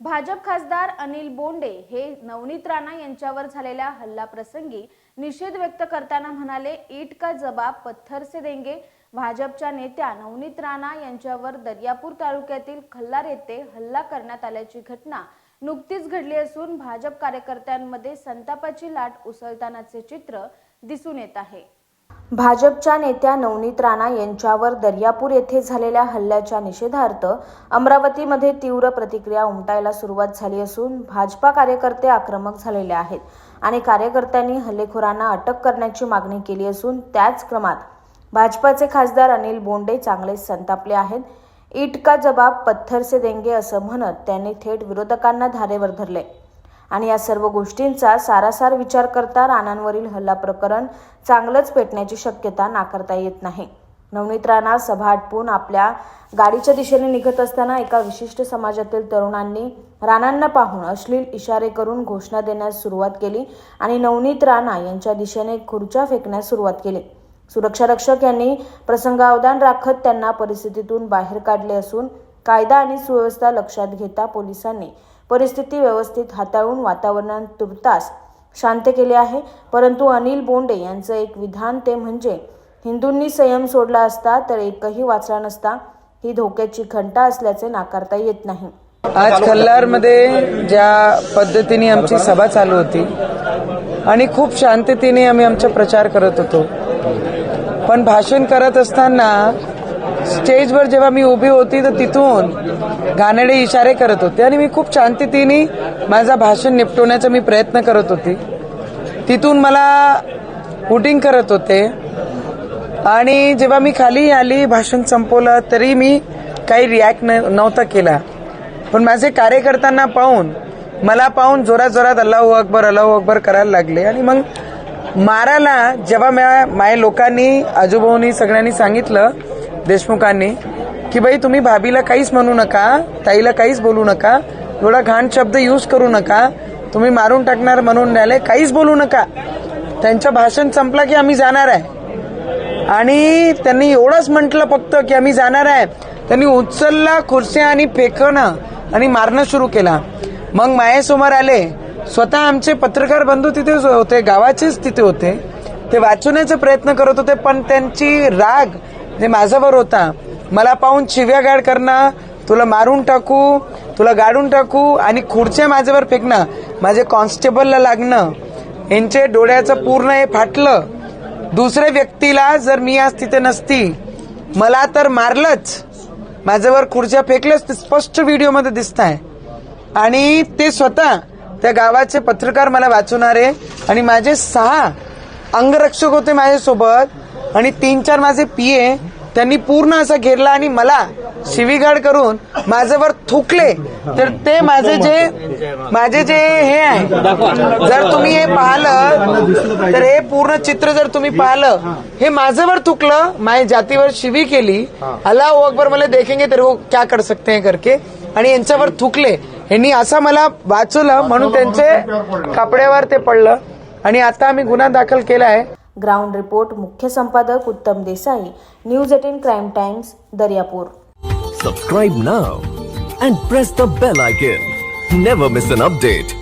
भाजप खासदार अनिल बोंडे हे नवनीत राणा यांच्यावर झालेल्या हल्लाप्रसंगी निषेध व्यक्त करताना म्हणाले ईट का जबाब पत्थर से देंगे. भाजपच्या नेत्या नवनीत राणा यांच्यावर दर्यापूर तालुक्यातील खल्लार येथे हल्ला करण्यात आल्याची घटना नुकतीच घडली असून भाजप कार्यकर्त्यांमध्ये संतापाची लाट उसळतानाचे चित्र दिसून येत आहे. भाजपच्या नेत्या नवनीत राणा यांच्यावर दर्यापूर येथे झालेल्या हल्ल्याच्या निषेधार्थ अमरावतीमध्ये तीव्र प्रतिक्रिया उमटायला सुरुवात झाली असून भाजपा कार्यकर्ते आक्रमक झालेले आहेत आणि कार्यकर्त्यांनी हल्लेखोरांना अटक करण्याची मागणी केली असून त्याच क्रमात भाजपाचे खासदार अनिल बोंडे चांगले संतापले आहेत. ईट का जबाब पत्थर से देंगे असं म्हणत त्यांनी थेट विरोधकांना धारेवर धरले. आणि या सर्व गोष्टींचा सारासार विचार करता राणांवरील हल्ला प्रकरण चांगलंच पेटण्याची शक्यता नाकारता येत नाही. नवनीत राणा सभा आटपून आपल्या गाडीच्या दिशेने निघत असताना एका विशिष्ट समाजातील तरुणांनी राणांना पाहून अश्लील इशारे करून घोषणा देण्यास सुरुवात केली आणि नवनीत राणा यांच्या दिशेने खुर्च्या फेकण्यास सुरुवात केली. सुरक्षारक्षक यांनी प्रसंगावधान राखत त्यांना परिस्थितीतून बाहेर काढले असून कायदा आणि सुव्यवस्था लक्षात घेता पोलिसांनी परिस्थिती व्यवस्थित हाताळून वातावरण तुर्तास शांत केले आहे. परंतु अनिल बोंडे यांचं एक विधान ते म्हणजे हिंदूंनी संयम सोडला असता तर एकही वाचला नसता ही धोक्याची घंटा असल्याचे नाकारता येत नाही. आज कल्लारमध्ये ज्या पद्धतीने आमची सभा चालू होती आणि खूप शांततेने आम्ही आमचा प्रचार करत होतो. पण भाषण करत असताना स्टेजवर जेव्हा मी उभी होती तर तिथून घाणेडे इशारे करत होते. आणि मी खूप शांततेने माझा भाषण निपटवण्याचा मी प्रयत्न करत होती. तिथून मला हुटिंग करत होते. आणि जेव्हा मी खाली आली भाषण संपवलं तरी मी काही रिॲक्ट नव्हता केला. पण माझे कार्यकर्त्यांना पाहून मला पाहून जोरात जोरात अल्लाहू अकबर अल्लाहू अकबर करायला लागले. आणि मग माराला जेव्हा म्या माझ्या लोकांनी आजूबाजूनी सगळ्यांनी सांगितलं देशमुखांनी की बाई तुम्ही भाभीला काहीच म्हणू नका ताईला काहीच बोलू नका एवढा घाण शब्द यूज करू नका तुम्ही मारून टाकणार म्हणून राहिले काहीच बोलू नका. त्यांचं भाषण संपलं की आम्ही जाणार आहे. आणि त्यांनी एवढंच म्हटलं फक्त की आम्ही जाणार आहे. त्यांनी उचलला खुर्च्या आणि फेकणं आणि मारणं सुरू केला. मग मायासमोर आले. स्वतः आमचे पत्रकार बंधू तिथे होते गावाचेच तिथे होते. ते वाचवण्याचा प्रयत्न करत होते पण त्यांची राग जे माझ्यावर होता. मला पाहून शिव्यागाड करणं तुला मारून टाकू तुला गाडून टाकू आणि खुर्च्या माझ्यावर फेकणं माझे कॉन्स्टेबलला लागणं यांचे डोळ्याचं पूर्ण हे फाटलं. दुसऱ्या व्यक्तीला जर मी आज तिथे नसती मला तर मारलंच. माझ्यावर खुर्च्या फेकल्याच ते स्पष्ट व्हिडिओमध्ये दिसत आहे आणि ते स्वतः त्या गावाचे पत्रकार मला वाचवणारे आणि माझे सहा अंगरक्षक होते माझ्यासोबत आणि तीन चार माझे पिये त्यांनी पूर्ण असं घेरला आणि मला शिवीगाड करून माझ्यावर थुकले. तर ते माझे जे माझे जे हे आहे जर तुम्ही हे पाहिलं तर हे पूर्ण चित्र जर तुम्ही पाहिलं हे माझ्यावर थुकलं माझ्या जातीवर शिवी केली. अल्लाह अकबर मला देखेंगे तर वो क्या कर सकते हैं करके. आणि यांच्यावर थुकले. यांनी असं मला वाचवलं म्हणून त्यांचे कपड्यावर ते पडलं. आणि आता आम्ही गुन्हा दाखल केला आहे. ग्राउंड रिपोर्ट मुख्य संपादक Uttam Desai news eighteen crime times Dariyapur. Subscribe now and press the bell icon never miss an update